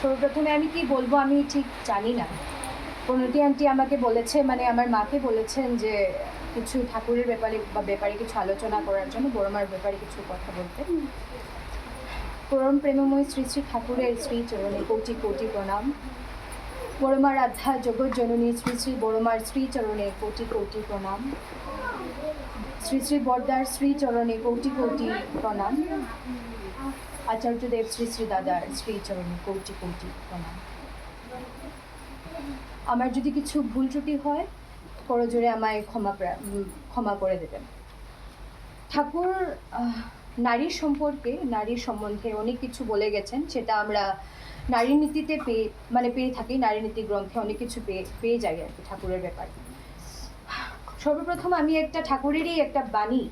সর্বপ্রথমে আমি কি বলব, আমি ঠিক জানি না। প্রণতি আন্টি আমাকে বলেছে মানে আমার মাকে বলেছেন যে, কিছু ঠাকুরের ব্যাপারে বা ব্যাপারে কিছু আলোচনা করার জন্য, বড়মার ব্যাপারে কিছু কথা বলতে। পরম প্রেমময় শ্রী শ্রী ঠাকুরের শ্রী চরণে কোটি কোটি প্রণাম। বড়মার আধ্যা জগৎ জননী শ্রী শ্রী বড়মার শ্রী চরণে কোটি কোটি প্রণাম। শ্রী শ্রী বরদার শ্রী চরণে কোটি কোটি প্রণাম। আচার্যদেব শ্রী শ্রী দাদার শ্রী চরণে কোটি কোটি প্রণাম। আমার যদি কিছু ভুল ত্রুটি হয় করজোরে আমায় ক্ষমা ক্ষমা করে দেবেন। ঠাকুর নারীর সম্পর্কে নারীর সম্বন্ধে অনেক কিছু বলে গেছেন, সেটা আমরা নারী নীতিতে পেয়ে মানে পেয়ে থাকি, নারী নীতি গ্রন্থে অনেক কিছু পেয়ে পেয়ে যাই আর কি ঠাকুরের ব্যাপারে। সর্বপ্রথম আমি একটা ঠাকুরেরই একটা বাণী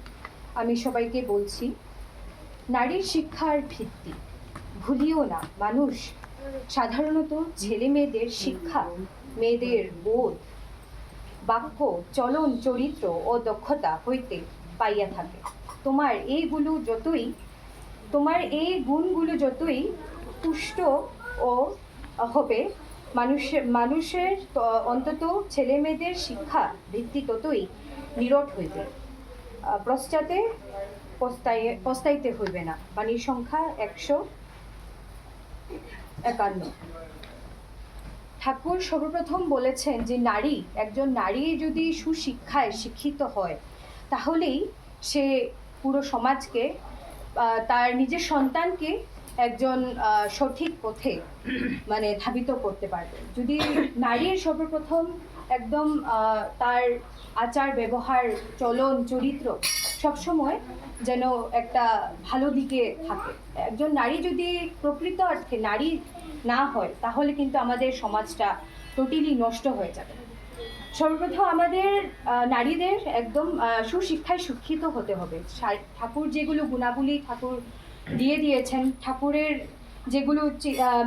আমি সবাইকে বলছি। নারীর শিক্ষার ভিত্তি। ভুলিও না, মানুষ। সাধারণত ছেলে মেয়েদের শিক্ষা, মেয়েদের বোধ, বাক্য, চলন, চরিত্র ও দক্ষতা হইতে পাইয়া থাকে। তোমার এইগুলো যতই, তোমার এই গুণগুলো যতই পুষ্ট ও হবে, মানুষের মানুষের অন্তত ছেলে মেয়েদের শিক্ষা ভিত্তি ততই নিরট হইবে। পশ্চাতে পস্তাই পস্তাইতে হইবে না। বাণীর সংখ্যা একশো একান্ন। ঠাকুর সর্বপ্রথম বলেছেন যে নারী, একজন নারী যদি সুশিক্ষায় শিক্ষিত হয়, তাহলেই সে পুরো সমাজকে তার নিজের সন্তানকে একজন সঠিক পথে মানে ধাবিত করতে পারবে। যদি নারীর সর্বপ্রথম একদম তার আচার, ব্যবহার, চলন, চরিত্র সবসময় যেন একটা ভালো দিকে থাকে। একজন নারী যদি প্রকৃত অর্থে নারী না হয়, তাহলে কিন্তু আমাদের সমাজটা টোটালি নষ্ট হয়ে যাবে। সর্বপ্রথম আমাদের নারীদের একদম সুশিক্ষায় শিক্ষিত হতে হবে। ঠাকুর যেগুলো গুণাবলী ঠাকুর দিয়ে দিয়েছেন, ঠাকুরের যেগুলো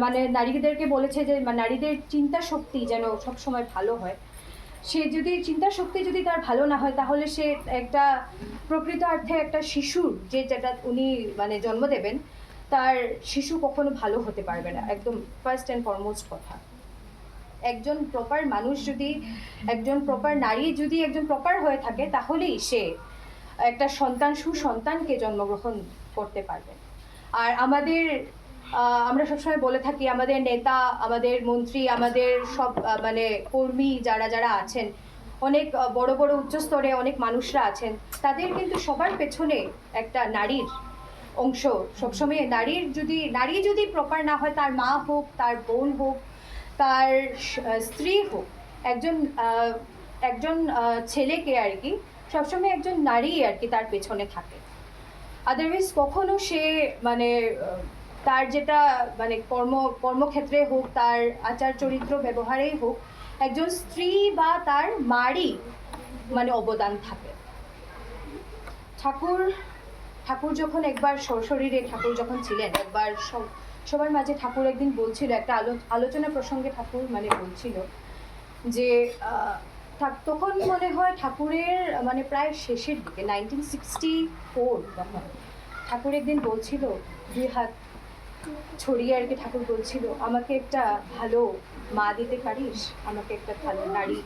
মানে নারীদেরকে বলেছে যে নারীদের চিন্তা শক্তি যেন সবসময় ভালো হয় সে যদি চিন্তা শক্তি যদি তার ভালো না হয়, তাহলে সে একটা প্রকৃত অর্থে একটা শিশুর যে যেটা উনি মানে জন্ম দেবেন, তার শিশু কখনো ভালো হতে পারবে না। একদম ফার্স্ট অ্যান্ড ফরমোস্ট কথা। একজন প্রপার মানুষ যদি, একজন প্রপার নারী যদি একজন প্রপার হয়ে থাকে, তাহলেই সে একটা সন্তান, সুসন্তানকে জন্মগ্রহণ করতে পারবে। আর আমাদের আমরা সবসময় বলে থাকি, আমাদের নেতা, আমাদের মন্ত্রী, আমাদের সব মানে কর্মী যারা যারা আছেন, অনেক বড় বড় উচ্চস্তরে অনেক মানুষরা আছেন, তাদের কিন্তু সবার পেছনে একটা নারীর অংশ। সবসময় নারীর যদি, নারী যদি প্রপার না হয়, তার মা হোক, তার বোন হোক, তার স্ত্রী হোক, একজন একজন ছেলেকে আর কি, সবসময় একজন নারী আর কি তার পেছনে থাকে। আদারওয়াইজ কখনো সে মানে তার যেটা মানে কর্ম, কর্মক্ষেত্রে হোক, তার আচার চরিত্র ব্যবহারেই হোক, একজন স্ত্রী বা তার মারই মানে অবদান থাকে। ঠাকুর ঠাকুর যখন একবার সশরীরে ঠাকুর যখন ছিলেন, একবার সব- সবার মাঝে ঠাকুর একদিন বলছিল, একটা আলো, আলোচনা প্রসঙ্গে ঠাকুর মানে বলছিল যে তখন মনে হয় ঠাকুরের মানে প্রায় শেষের দিকে নাইনটিন সিক্সটি ফোর তখন, ঠাকুর একদিন বলছিল, দুই হাত ছড়িয়ে আর কি ঠাকুর বলছিল, আমাকে একটা ভালো মা দিতে পারিস? আমাকে একটা ভালো নারী।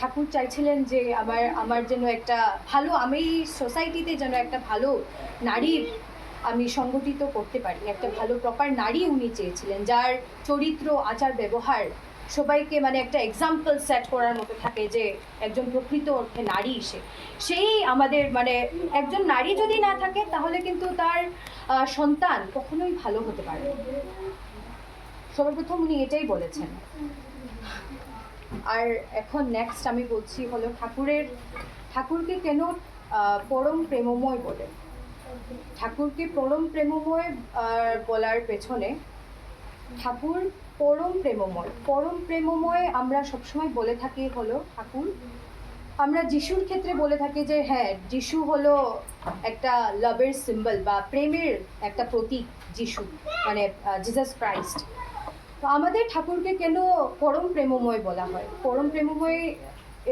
ঠাকুর চাইছিলেন যে আমার আমার যেন একটা ভালো, আমি সোসাইটিতে যেন একটা ভালো নারীর আমি সংগঠিত করতে পারি, একটা ভালো প্রপার নারী উনি চেয়েছিলেন, যার চরিত্র, আচার, ব্যবহার সবাইকে মানে একটা এক্সাম্পল সেট করার মতো থাকে যে একজন প্রকৃত অর্থে নারী সে। সেই আমাদের মানে একজন নারী যদি না থাকে, তাহলে কিন্তু তার সন্তান কখনোই ভালো হতে পারে সর্বপ্রথম উনি এটাই বলেছেন। আর এখন নেক্সট আমি বলছি হলো ঠাকুরের, ঠাকুরকে কেন পরম প্রেমময় বলে? ঠাকুরকে পরম প্রেমময় বলার পেছনে ঠাকুর পরম প্রেমময়। পরম প্রেমময় আমরা সবসময় বলে থাকি হলো, ঠাকুর, আমরা যিশুর ক্ষেত্রে বলে থাকি যে হ্যাঁ যিশু হলো একটা লাভের সিম্বল বা প্রেমের একটা প্রতীক যিশু মানে জিসাস ক্রাইস্ট তো আমাদের ঠাকুরকে কেন পরম প্রেমময় বলা হয়? পরম প্রেমময়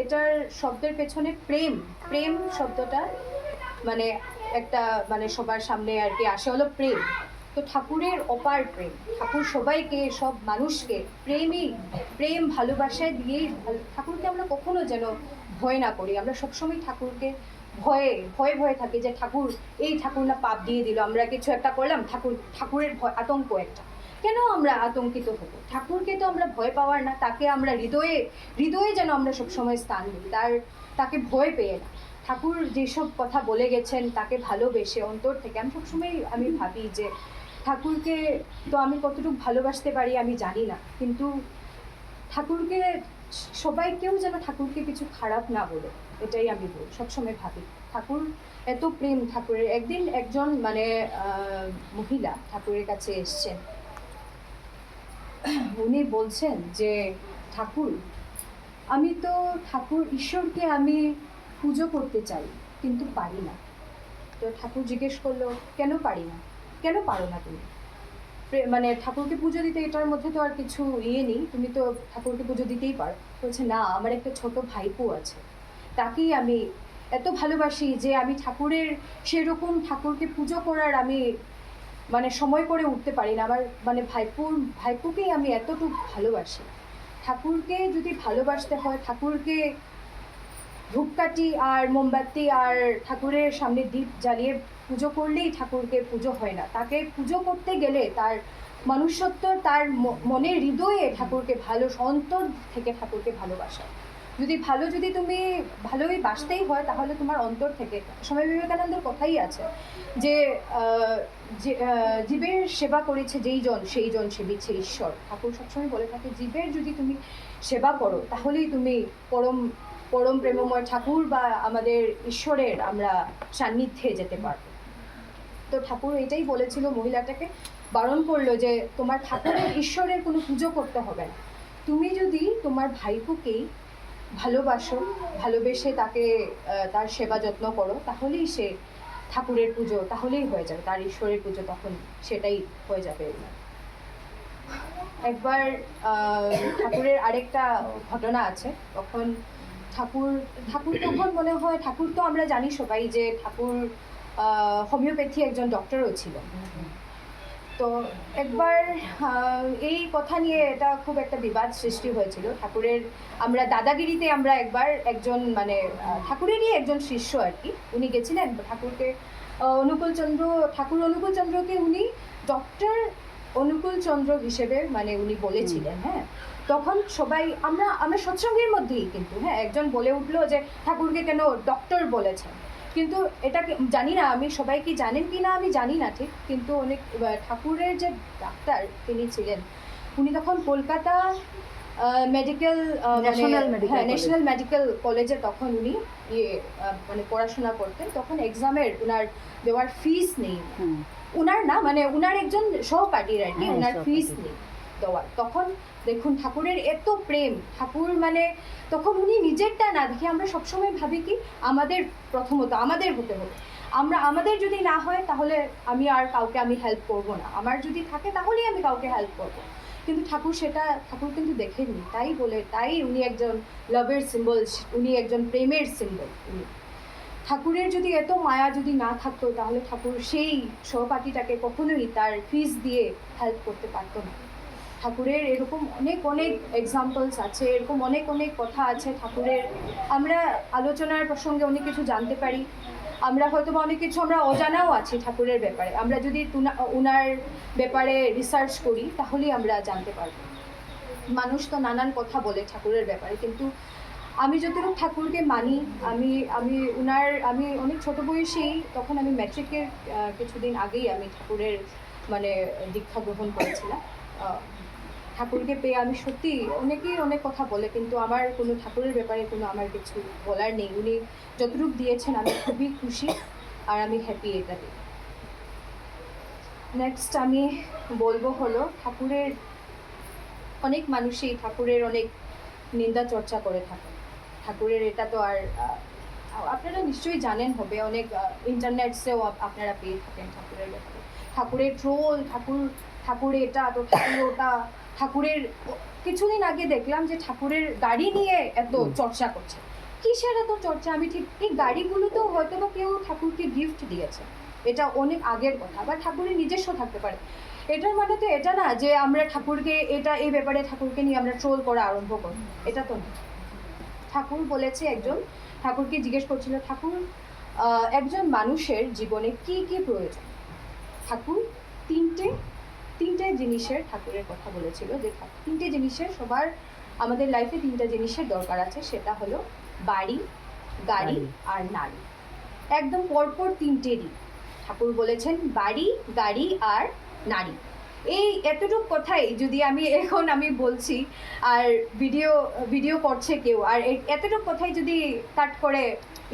এটার শব্দের পেছনে প্রেম প্রেম শব্দটা মানে একটা মানে সবার সামনে আর কি আসে হলো প্রেম। তো ঠাকুরের অপার প্রেম। ঠাকুর সবাইকে, সব মানুষকে প্রেমই, প্রেম ভালোবাসায় দিয়েই ঠাকুরকে আমরা কখনো যেন ভয় না করি। আমরা সবসময় ঠাকুরকে ভয়ে ভয়ে ভয়ে থাকি যে, ঠাকুর, এই ঠাকুর না পাপ দিয়ে দিল, আমরা কিছু একটা করলাম, ঠাকুর, ঠাকুরের ভয়, আতঙ্ক একটা। কেন আমরা আতঙ্কিত হব? ঠাকুরকে তো আমরা ভয় পাওয়ার না, তাকে আমরা হৃদয়ে হৃদয়ে যেন আমরা সবসময় স্থান দিই। তার, তাকে ভয় পেয়ে না। ঠাকুর যেসব কথা বলে গেছেন, তাকে ভালোবেসে অন্তর থেকে আমি সবসময়, আমি ভাবি যে ঠাকুরকে তো আমি কতটুকু ভালোবাসতে পারি আমি জানি না। কিন্তু ঠাকুরকে, সবাই কেউ যেন ঠাকুরকে কিছু খারাপ না বলে, এটাই আমি বল, সবসময় ভাবি। ঠাকুর এত প্রেম ঠাকুরের, একদিন একজন মানে মহিলা ঠাকুরের কাছে এসছেন। উনি বলছেন যে, ঠাকুর, আমি তো ঠাকুর ঈশ্বরকে আমি পুজো করতে চাই, কিন্তু পারি না। তো ঠাকুর জিজ্ঞেস করল, কেন পারি না? কেন পারো না তুমি? মানে ঠাকুরকে পুজো দিতে এটার মধ্যে তো আর কিছু ইয়ে নেই, তুমি তো ঠাকুরকে পুজো দিতেই পারো। বলছে, না, আমার একটা ছোট ভাইপো আছে, তাকেই আমি এত ভালোবাসি যে আমি ঠাকুরের সেরকম ঠাকুরকে পুজো করার আমি মানে সময় করে উঠতে পারি না। আমার মানে ভাইপুর, ভাইপুকেই আমি এতটুকু ভালোবাসি। ঠাকুরকে যদি ভালোবাসতে হয়, ঠাকুরকে ধূপকাঠি আর মোমবাতি আর ঠাকুরের সামনে দীপ জ্বালিয়ে পুজো করলেই ঠাকুরকে পুজো হয় না। তাকে পুজো করতে গেলে তার মনুষ্যত্ব, তার ম- মনের হৃদয়ে ঠাকুরকে ভালো অন্তর থেকে ঠাকুরকে ভালোবাসা। যদি ভালো, যদি তুমি ভালোই বাসতেই হয়, তাহলে তোমার অন্তর থেকে, স্বামী বিবেকানন্দের কথাই আছে যে জীবের সেবা করেছে যেই জন, সেই জন সেবিছে ঈশ্বর। ঠাকুর সবসময় বলে থাকে, জীবের যদি তুমি সেবা করো, তাহলেই তুমি পরম পরম প্রেমময় ঠাকুর বা আমাদের ঈশ্বরের আমরা সান্নিধ্যে যেতে পারব। তো ঠাকুর এটাই বলেছিল, মহিলাটাকে বারণ করল যে তোমার ঠাকুরের ঈশ্বরের কোনো পুজো করতে হবে না। তুমি যদি তোমার ভাইপোকেই ভালোবাসো, ভালোবেসে তাকে তার সেবা যত্ন করো, তাহলেই সে ঠাকুরের পুজো, তাহলেই হয়ে যাবে, তার ঈশ্বরের পুজো তখন সেটাই হয়ে যাবে। একবার ঠাকুরের আরেকটা ঘটনা আছে, তখন ঠাকুর ঠাকুর তখন মনে হয়, ঠাকুর তো আমরা জানি সবাই যে ঠাকুর হোমিওপ্যাথি একজন ডক্টরও ছিল তো একবার এই কথা নিয়ে এটা খুব একটা বিবাদ সৃষ্টি হয়েছিল। ঠাকুরের আমরা দাদাগিরিতে আমরা একবার একজন মানে ঠাকুরেরই একজন শিষ্য আর কি। উনি গেছিলেন ঠাকুরকে অনুকূলচন্দ্র ঠাকুর অনুকূলচন্দ্রকে উনি ডক্টর অনুকূলচন্দ্র হিসেবে মানে উনি বলেছিলেন হ্যাঁ। তখন সবাই আমরা আমরা সৎসঙ্গের মধ্যেই কিন্তু হ্যাঁ। একজন বলে উঠল যে ঠাকুরকে কেন ডক্টর বলেছেন? কিন্তু এটা জানি না আমি সবাই কি জানেন কি না আমি জানি না ঠিক কিন্তু অনেক ঠাকুরের যে ডাক্তার তিনি ছিলেন উনি তখন কলকাতা মেডিকেল হ্যাঁ ন্যাশনাল মেডিকেল কলেজে তখন উনি ইয়ে মানে পড়াশোনা করতেন তখন এক্সামের ওনার দেওয়ার ফিস নেই। উনার না মানে ওনার একজন সহপাঠীর আর কি হ্যাঁ, উনার ফিস নেই দেওয়ার। তখন দেখুন, ঠাকুরের এত প্রেম। ঠাকুর মানে তখন উনি নিজেরটা না দেখে আমরা সবসময় ভাবি কি, আমাদের প্রথমত, আমাদের হতে হবে। আমরা, আমাদের যদি না হয়, তাহলে আমি আর কাউকে আমি হেল্প করব না। আমার যদি থাকে, তাহলেই আমি কাউকে হেল্প করব। কিন্তু ঠাকুর সেটা, ঠাকুর কিন্তু দেখেননি। তাই বলে, তাই উনি একজন লাভের সিম্বল উনি একজন প্রেমের সিম্বল উনি। ঠাকুরের যদি এত মায়া যদি না থাকতো, তাহলে ঠাকুর সেই সহপাঠীটাকে কখনোই তার ফিস দিয়ে হেল্প করতে পারতো না। ঠাকুরের এরকম অনেক অনেক এক্সাম্পলস আছে, এরকম অনেক অনেক কথা আছে ঠাকুরের। আমরা আলোচনার প্রসঙ্গে অনেক কিছু জানতে পারি। আমরা হয়তো বা অনেক কিছু আমরা অজানাও আছি ঠাকুরের ব্যাপারে। আমরা যদি উনার ব্যাপারে রিসার্চ করি, তাহলেই আমরা জানতে পারব। মানুষ তো নানান কথা বলে ঠাকুরের ব্যাপারে, কিন্তু আমি যতটুকু ঠাকুরকে মানি, আমি আমি উনার, আমি অনেক ছোট বয়সেই তখন আমি ম্যাট্রিকের কিছুদিন আগেই আমি ঠাকুরের মানে দীক্ষা গ্রহণ করেছিলাম। ঠাকুরকে পেয়ে আমি সত্যি অনেকেই অনেক কথা বলে, কিন্তু আমার কোনো ঠাকুরের ব্যাপারে কোনো আমার কিছু বলার নেই। উনি যতটুকু দিয়েছেন, আমি খুবই খুশি আর আমি হ্যাপি এটাতে নেক্সট আমি বলব হলো, ঠাকুরের, অনেক মানুষই ঠাকুরের অনেক নিন্দা চর্চা করে থাকে ঠাকুরের এটা তো আর আপনারা নিশ্চয়ই জানেন হবে, অনেক ইন্টারনেটসেও আপনারা পেয়ে থাকেন ঠাকুরের ব্যাপারে। ঠাকুরের ট্রোল ঠাকুর ঠাকুর এটা, তো ঠাকুর ওটা ঠাকুরের কিছুদিন আগে দেখলাম যে ঠাকুরের গাড়ি নিয়ে এত চর্চা করছে। কিসের এত চর্চা? আমি ঠিক এই গাড়িগুলো তো হয়তো বা কেউ ঠাকুরকে গিফট দিয়েছে। এটা অনেক আগের কথা বা ঠাকুরের নিজস্ব থাকতে পারে। এটার মানে তো এটা না যে আমরা ঠাকুরকে এটা এই ব্যাপারে ঠাকুরকে নিয়ে আমরা ট্রোল করা আরম্ভ করব। এটা তো না। ঠাকুর বলেছে একজন ঠাকুরকে জিজ্ঞেস করছিল ঠাকুর একজন মানুষের জীবনে কি কি প্রয়োজন? ঠাকুর তিনটে তিনটে জিনিসের ঠাকুরের কথা বলেছিল। যে তিনটে জিনিসের সবার আমাদের লাইফে তিনটা জিনিসের দরকার আছে। সেটা হলো বাড়ি গাড়ি গাড়ি। আর নারী। একদম পরপর তিনটেরই ঠাকুর বলেছেন বাড়ি গাড়ি আর নারী। এই এতটুক কথাই যদি আমি এখন আমি বলছি আর ভিডিও ভিডিও করছে কেউ আর এতটুকু কথাই যদি কাট করে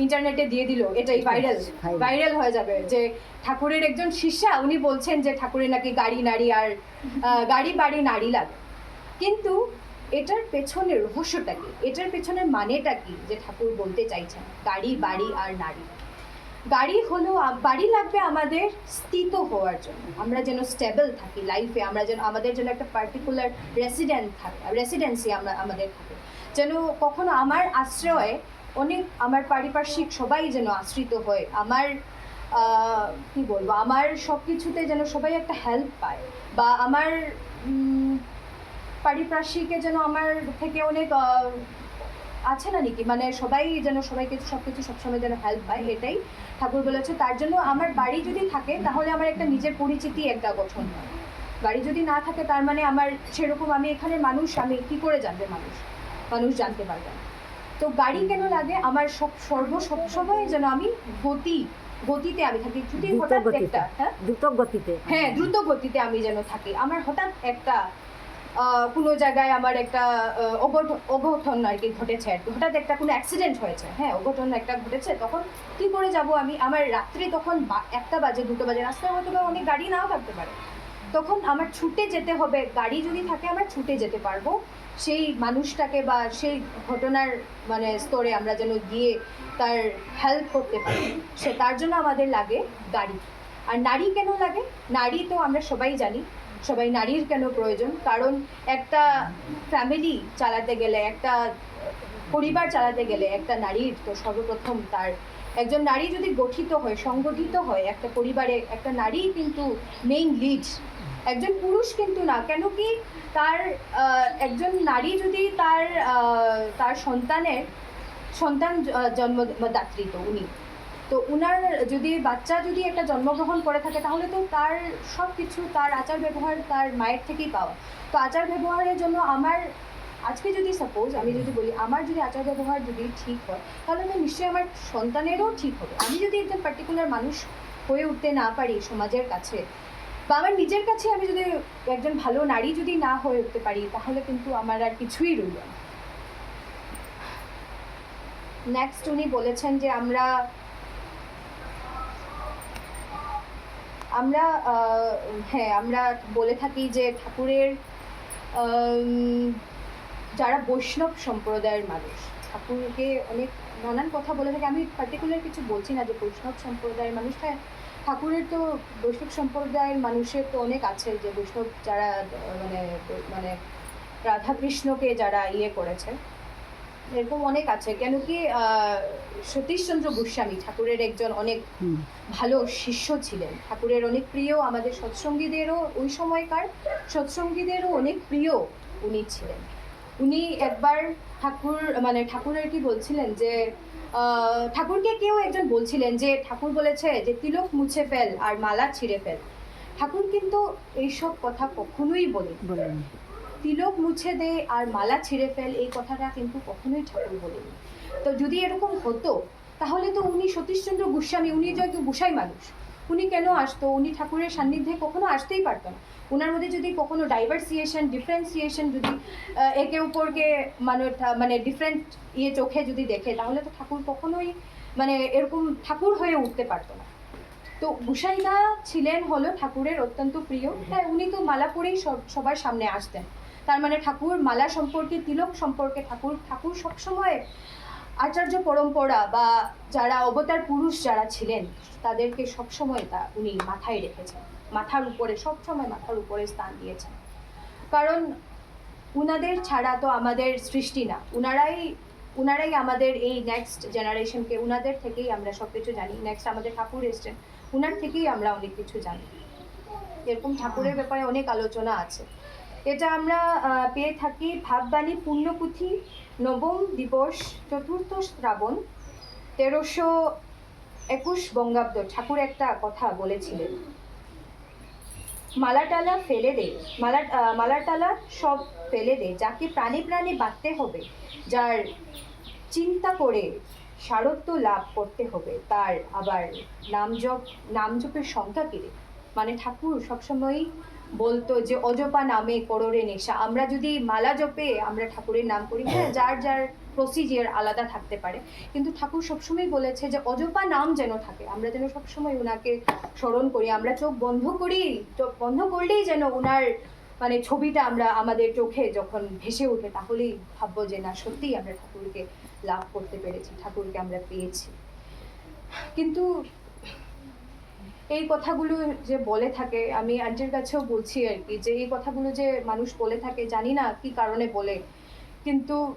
ইন্টারনেটে দিয়ে দিল এটাই ভাইরাল ভাইরাল হয়ে যাবে। যে ঠাকুরের একজন শিষ্যা উনি বলছেন যে ঠাকুরের নাকি গাড়ি নারী আর গাড়ি বাড়ি নারী লাগে। কিন্তু এটার পেছনের রহস্যটা কি? এটার পেছনের মানেটা কি? যে ঠাকুর বলতে চাইছেন গাড়ি বাড়ি আর নারী। গাড়ি হলো, বাড়ি লাগবে আমাদের স্থিত হওয়ার জন্য। আমরা যেন স্টেবল থাকি লাইফে আমরা যেন, আমাদের যেন একটা পার্টিকুলার রেসিডেন্ট থাকে রেসিডেন্সি আমরা, আমাদের থাকে। যেন কখনো আমার আশ্রয়ে অনেক, আমার পারিপার্শ্বিক সবাই যেন আশ্রিত হয়, আমার কি বলব, আমার সব কিছুতে যেন সবাই একটা হেল্প পায়, বা আমার পারিপার্শ্বিকে যেন আমার থেকে অনেক আছে না নাকি? মানে সবাই যেন সবাইকে সব কিছু সবসময় যেন হেল্প পায় এটাই ঠাকুর বলেছে। তার জন্য আমার বাড়ি যদি থাকে তাহলে আমার একটা নিজের পরিচিতি একটা গঠন। হয় বাড়ি যদি না থাকে তার মানে আমার সেরকম আমি এখানে মানুষ আমি কি করে জানবে মানুষ? মানুষ জানতে পারবে না। তো গাড়ি কেন লাগে? আমার সব সর্ব সবসময় যেন আমি গতি গতিতে আমি থাকি। যদি হঠাৎ একটা হ্যাঁ? দ্রুত গতিতে। হ্যাঁ দ্রুত গতিতে আমি যেন থাকি। আমার হঠাৎ একটা কোনো জায়গায় আমার একটা অঘটন আর কি ঘটেছে আর কি। হঠাৎ একটা কোনো অ্যাক্সিডেন্ট হয়েছে। হ্যাঁ অঘটন একটা ঘটেছে। তখন কি করে যাব আমি? আমার রাত্রি তখন একটা বাজে, দুটো বাজে। রাস্তায় হয়তো বা অনেক গাড়ি নাও থাকতে পারে। তখন আমার ছুটে যেতে হবে। গাড়ি যদি থাকে, আমরা ছুটে যেতে পারব। সেই মানুষটাকে বা সেই ঘটনার মানে স্তরে আমরা যেন গিয়ে তার হেল্প করতে পারি। সে, তার জন্য আমাদের লাগে গাড়ি। আর নারী কেন লাগে? নারী তো আমরা সবাই জানি। সবাই নারীর কেন প্রয়োজন? কারণ একটা ফ্যামিলি চালাতে গেলে, একটা পরিবার চালাতে গেলে একটা নারীর তো সর্বপ্রথম তার, একজন নারী যদি গঠিত হয়, সংগঠিত হয়, একটা পরিবারে একটা নারী কিন্তু মেইন লিড একজন পুরুষ কিন্তু না। কেন কি তার একজন নারী যদি তার তার সন্তানের, সন্তান জ- জন্মদাত্রী তো উনি তো উনার যদি বাচ্চা যদি একটা জন্মগ্রহণ করে থাকে, তাহলে তো তার সব কিছু তার আচার ব্যবহার তার মায়ের থেকেই পাওয়া। তো আচার ব্যবহারের জন্য আমার, আজকে যদি সাপোজ আমি যদি বলি, আমার যদি আচার ব্যবহার যদি ঠিক হয়, তাহলে তো নিশ্চয়ই আমার সন্তানেরও ঠিক হবে। আমি যদি একজন পার্টিকুলার মানুষ হয়ে উঠতে না পারি সমাজের কাছে, বা আমার নিজের কাছে আমি যদি একজন ভালো নারী যদি না হয়ে উঠতে পারি, তাহলে কিন্তু আমার আর কিছুই রইল না। নেক্সট উনি বলেছেন যে আমরা আমরা হ্যাঁ আমরা বলে থাকি যে ঠাকুরের যারা বৈষ্ণব সম্প্রদায়ের মানুষ, ঠাকুরকে অনেক নানান কথা বলে থাকে। আমি পার্টিকুলার কিছু বলছি না যে বৈষ্ণব সম্প্রদায়ের মানুষ। হ্যাঁ ঠাকুরের তো বৈষ্ণব সম্প্রদায়ের মানুষের তো অনেক আছে যে বৈষ্ণব যারা মানে মানে রাধাকৃষ্ণকে যারা ইয়ে করেছে। এরকম অনেক আছে। কেন কি সতীশচন্দ্র গোস্বামী ঠাকুরের একজন অনেক ভালো শিষ্য ছিলেন। ঠাকুরের অনেক প্রিয় আমাদের সৎসঙ্গীদেরও ওই সময়কার সৎসঙ্গীদেরও অনেক প্রিয় উনি ছিলেন। উনি একবার ঠাকুর মানে ঠাকুরের কি বলছিলেন যে আহ, ঠাকুরকে কেউ একজন বলছিলেন যে ঠাকুর বলেছে যে তিলক মুছে ফেল আর মালা ছিঁড়ে ফেল। ঠাকুর কিন্তু এইসব কথা কখনোই বলেন তিলক মুছে দে আর মালা ছিঁড়ে ফেল, এই কথাটা কিন্তু কখনোই ঠাকুর বলেনি। তো যদি এরকম হতো, তাহলে তো উনি সতীশচন্দ্র গোস্বামী, উনি যেহেতু গোসাই মানুষ। উনি কেন আসতো? উনি ঠাকুরের সান্নিধ্যে কখনো আসতেই পারতো না। ওনার মধ্যে যদি কখনো ডাইভার্সিয়েশন ডিফারেন্সিয়েশন যদি একে অপরকে মানে মানে ডিফারেন্ট ইয়ে চোখে যদি দেখে, তাহলে তো ঠাকুর কখনোই মানে এরকম ঠাকুর হয়ে উঠতে পারতো না। তো গোসাইদা ছিলেন হলো ঠাকুরের অত্যন্ত প্রিয়। হ্যাঁ উনি তো মালা পরেই সবার সামনে আসতেন। তার মানে ঠাকুর মালা সম্পর্কে, তিলক সম্পর্কে ঠাকুর ঠাকুর সবসময় আচার্য পরম্পরা বা যারা অবতার পুরুষ যারা ছিলেন, তাদেরকে সবসময় তা উনি মাথায় রেখেছেন। মাথার উপরে, সবসময় মাথার উপরে স্থান দিয়েছেন। কারণ উনাদের ছাড়া তো আমাদের সৃষ্টি না। উনারাই উনারাই আমাদের এই নেক্সট জেনারেশনকে উনাদের থেকেই আমরা সব কিছু জানি। নেক্সট আমাদের ঠাকুর এসছেন, উনার থেকেই আমরা অনেক কিছু জানি। এরকম ঠাকুরের ব্যাপারে অনেক আলোচনা আছে। এটা আমরা পেয়ে থাকি ভাববাণী পূর্ণপুঁথি নবম দিবস চতুর্থ শ্রাবণ, তেরোশো একুশ বঙ্গাব্দ। ঠাকুর একটা কথা বলেছিলেন। মালাটালা ফেলে দে, মালা মালাটালা সব ফেলে দে, যাকে প্রাণে প্রাণে বাঁধতে হবে, যার চিন্তা করে সারত্ব লাভ করতে হবে, তার আবার নাম জপ নাম জপের সংখ্যা কিরে মানে ঠাকুর সবসময়ই বলতো যে অজপা নামে করোরে নেশা। আমরা যদি মালা জপে আমরা ঠাকুরের নাম করি হ্যাঁ যার যার প্রসিজিয়ার আলাদা থাকতে পারে। কিন্তু ঠাকুর সবসময় বলেছে যে অজপা নাম যেন থাকে। আমরা যেন সবসময় ওনাকে স্মরণ করি। আমরা চোখ বন্ধ করি চোখ বন্ধ করলেই যেন ওনার মানে ছবিটা আমরা আমাদের চোখে যখন ভেসে ওঠে তাহলেই ভাববো যে না সত্যিই আমরা ঠাকুরকে লাভ করতে পেরেছি ঠাকুরকে আমরা পেয়েছি। কিন্তু এই কথাগুলো যে বলে থাকে, আমি আন্টির কাছেও বলছি আর কি, যে এই কথাগুলো যে মানুষ বলে থাকে, জানি না কি কারণে বলে। কিন্তু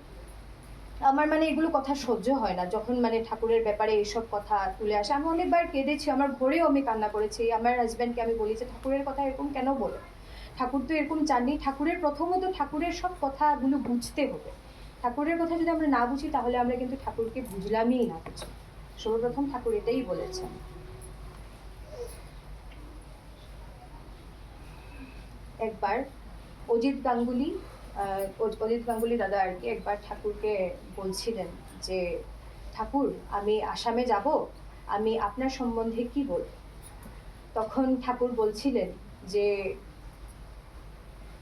আমার মানে এগুলো কথা সহ্য হয় না, যখন মানে ঠাকুরের ব্যাপারে এইসব কথা তুলে আসে। আমি অনেকবার কেঁদেছি, আমার ঘরেও আমি কান্না করেছি। আমার হাজব্যান্ডকে আমি বলি যে, ঠাকুরের কথা এরকম কেন বলে? ঠাকুর তো এরকম চাননি। ঠাকুরের প্রথমত ঠাকুরের সব কথাগুলো বুঝতে হবে। ঠাকুরের কথা যদি আমরা না বুঝি, তাহলে আমরা কিন্তু ঠাকুরকে বুঝলামই না কিছু। সর্বপ্রথম ঠাকুর এটাই বলেছেন। একবার অজিত গাঙ্গুলি অজিত গাঙ্গুলি দাদা আর কি একবার ঠাকুরকে বলছিলেন যে, ঠাকুর, আমি আসামে যাব, আমি আপনার সম্বন্ধে কি বলব তখন ঠাকুর বলছিলেন যে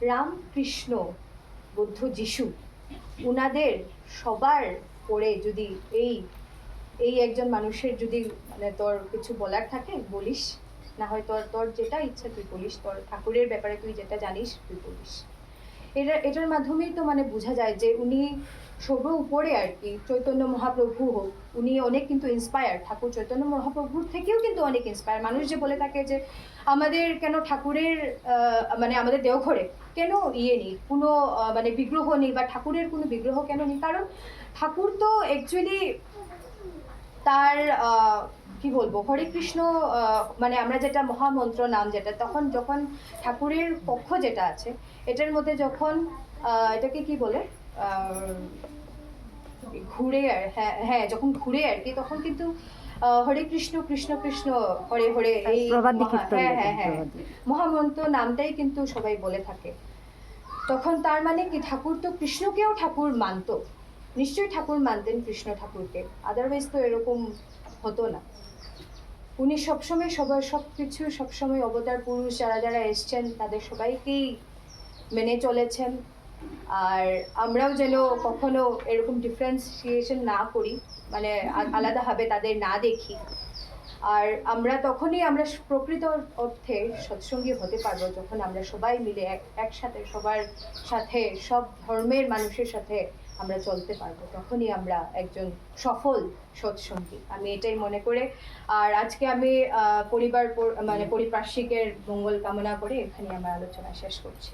রাম কৃষ্ণ বুদ্ধ যিশু, উনাদের সবার পরে যদি এই এই একজন মানুষের যদি মানে তোর কিছু বলার থাকে, বলিস। না হয় তোর তোর যেটা ইচ্ছা তুই বলিস, তোর ঠাকুরের ব্যাপারে তুই যেটা জানিস, তুই বলিস। এটা এটার মাধ্যমেই তো মানে বোঝা যায় যে উনি সর্ব উপরে আর কি, চৈতন্য মহাপ্রভু হোক, উনি অনেক কিন্তু ইন্সপায়ার ঠাকুর চৈতন্য মহাপ্রভুর থেকেও কিন্তু অনেক ইন্সপায়ার মানুষ যে বলে থাকে যে আমাদের কেন ঠাকুরের মানে আমাদের দেওঘরে কেন ইয়ে নেই? কোনো মানে বিগ্রহ নেই বা ঠাকুরের কোনো বিগ্রহ কেন নেই? কারণ ঠাকুর তো অ্যাকচুয়ালি তার কি বলব? হরে কৃষ্ণ আহ, মানে আমরা যেটা মহামন্ত্র নাম যেটা তখন যখন ঠাকুরের পক্ষ যেটা আছে এটার মধ্যে যখন এটাকে কি বলে? ঘুরে আর হ্যাঁ হ্যাঁ যখন ঘুরে আর কি তখন কিন্তু হরে কৃষ্ণ কৃষ্ণ কৃষ্ণ হরে হরে এই কীর্তন হ্যাঁ হ্যাঁ হ্যাঁ। মহামন্ত্র নামটাই কিন্তু সবাই বলে থাকে। তখন তার মানে কি ঠাকুর তো কৃষ্ণকেও ঠাকুর মানতো। নিশ্চয়ই ঠাকুর মানতেন কৃষ্ণ ঠাকুরকে আদারওয়াইজ তো এরকম হতো না। উনি সবসময় সবার সব কিছু সবসময় অবতার পুরুষ যারা যারা এসছেন, তাদের সবাইকেই মেনে চলেছেন। আর আমরাও যেন কখনো এরকম ডিফারেন্সিয়েশন না করি মানে আলাদাভাবে তাদের না দেখি। আর আমরা তখনই আমরা প্রকৃত অর্থে সৎসঙ্গী হতে পারব যখন আমরা সবাই মিলে এক একসাথে সবার সাথে, সব ধর্মের মানুষের সাথে আমরা চলতে পারব তখনই আমরা একজন সফল সৎসঙ্গী আমি এটাই মনে করে আর আজকে আমি পরিবার মানে পরিপার্শ্বিকের মঙ্গল কামনা করে এখানে আমার আলোচনা শেষ করছি।